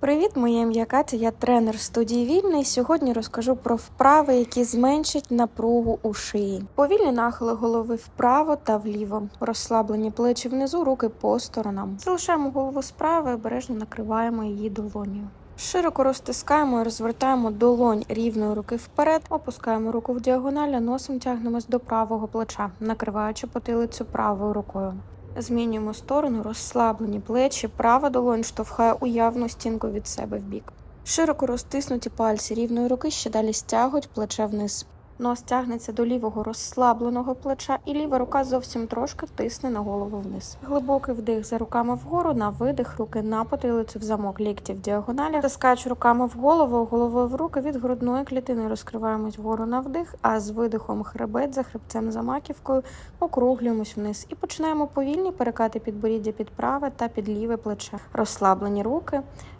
Привіт, моє ім'я Катя, я тренер студії Вільний. Сьогодні розкажу про вправи, які зменшать напругу у шиї. Повільні нахили голови вправо та вліво, розслаблені плечі внизу, руки по сторонам. Залишаємо голову справа і обережно накриваємо її долонію. Широко розтискаємо і розвертаємо долонь рівної руки вперед, опускаємо руку в діагональ, носом тягнемось до правого плеча, накриваючи потилицю правою рукою. Змінюємо сторону, розслаблені плечі, права долонь штовхає уявну стінку від себе в бік. Широко розтиснуті пальці рівної руки ще далі стягують плече вниз. Нос тягнеться до лівого розслабленого плеча, і ліва рука зовсім трошки тисне на голову вниз. Глибокий вдих за руками вгору, на видих, руки на потилицю в замок лікті в діагоналі. Тискаючи руками в голову, головою в руки від грудної клітини розкриваємось вгору на вдих, а з видихом хребет за хребцем за маківкою округлюємось вниз і починаємо повільні перекати підборіддя під праве та під ліве плече. Розслаблені руки.